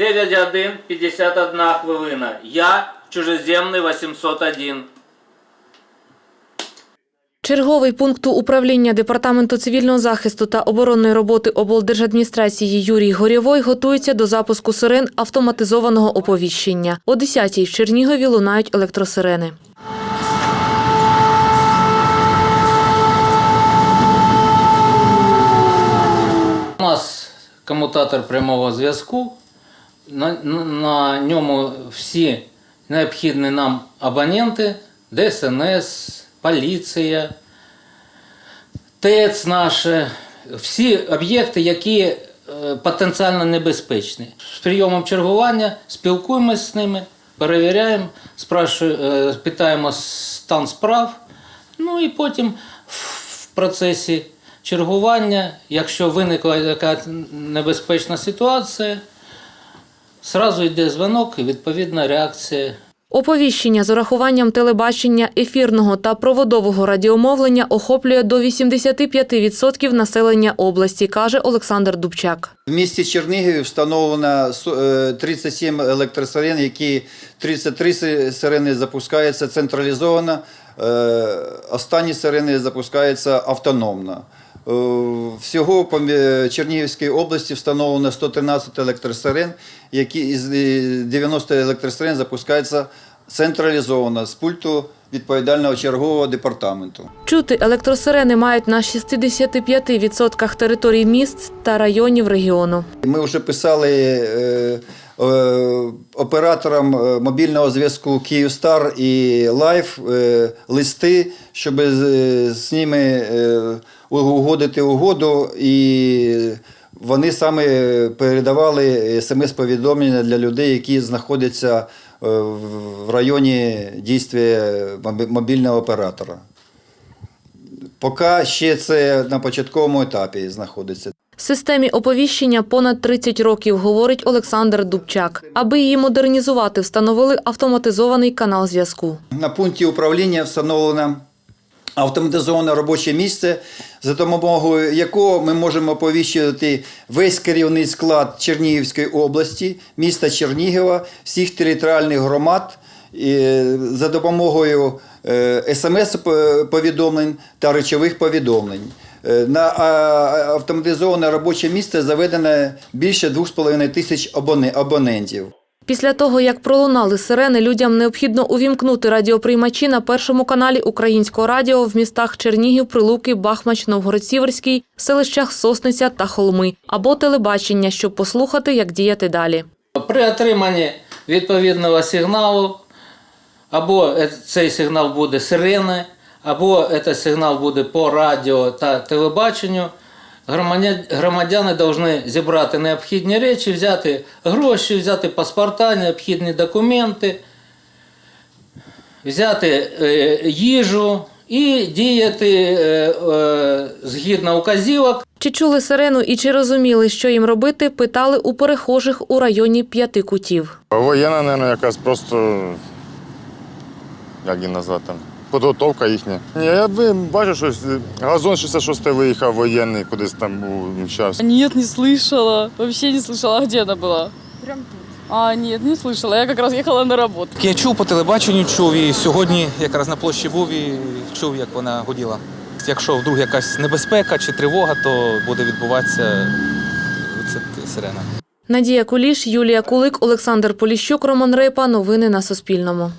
9 годин 51 хвилина. Я чужеземний 801. Черговий пункту управління Департаменту цивільного захисту та оборонної роботи облдержадміністрації Юрій Горєвой готується до запуску сирен автоматизованого оповіщення. О 10-й в Чернігові лунають електросирени. У нас комутатор прямого зв'язку. На, на- ньому всі необхідні нам абоненти, ДСНС, поліція, ТЕЦ наше, всі об'єкти, які е, потенціально небезпечні. З прийомом чергування спілкуємося з ними, перевіряємо, е, питаємо стан справ. Ну і потім в процесі чергування, якщо виникла якась небезпечна ситуація, зразу йде дзвонок і відповідна реакція Оповіщення з урахуванням телебачення, ефірного та проводового радіомовлення охоплює до 85% населення області, каже Олександр Дубчак. В місті Чернігові встановлено со- е, 37 електросирен, які 33 си- сирени запускаються централізовано, е, останні сирени запускаються автономно. Е, Всього по Чернігівській області встановлено 113 електросирен, які із е, 90 електросирен запускаються централізовано з пульту відповідального чергового департаменту. Чути електросирени мають на 65% територій міст та районів регіону. Ми вже писали е, е, операторам е, мобільного зв'язку Київстар і Лайф листи, щоб з, ними угодити угоду, і вони саме передавали смс-повідомлення для людей, які знаходяться в районі дійства мобі- мобільного оператора. Поки ще це на початковому етапі знаходиться. Системі оповіщення понад 30 років, говорить Олександр Дубчак. Аби її модернізувати, встановили автоматизований канал зв'язку. На пункті управління встановлено автоматизоване робоче місце, за допомогою якого ми можемо оповіщувати весь керівний склад Чернігівської області, міста Чернігова, всіх територіальних громад і за допомогою е, смс-повідомлень та речових повідомлень. Е, На автоматизоване робоче місце заведено більше 2,5 тисяч абонентів. Після того, як пролунали сирени, людям необхідно увімкнути радіоприймачі на першому каналі Українського радіо в містах Чернігів, Прилуки, Бахмач, Новгород-Сіверський, селищах Сосниця та Холми або телебачення, щоб послухати, як діяти далі. При отриманні відповідного сигналу, або е- цей сигнал буде сирени, або цей сигнал буде по радіо та телебаченню, громадяни повинні зібрати необхідні речі, взяти гроші, взяти паспорта, необхідні документи, взяти е, їжу і діяти е, е, згідно указівок Чи чули сирену і чи розуміли, що їм робити, питали у перехожих у районі п'яти кутів. Воєнна, мабуть, якась просто, як її назвати, там, підготовка їхня. Ні, я би бачу, що газон 66 виїхав воєнний, кудись там був час. Нет, не слышала. Вообще не слышала. А где она была? Прям тут. А, нет, не слышала. Я как раз ехала на работу. Я чув по телебаченню, чув і сьогодні якраз на площі був і чув, як вона гуділа. Якщо вдруг якась небезпека чи тривога, то буде відбуватися це сирена. Надія Куліш, Юлія Кулик, Олександр Поліщук, Роман Репа. Новини на Суспільному.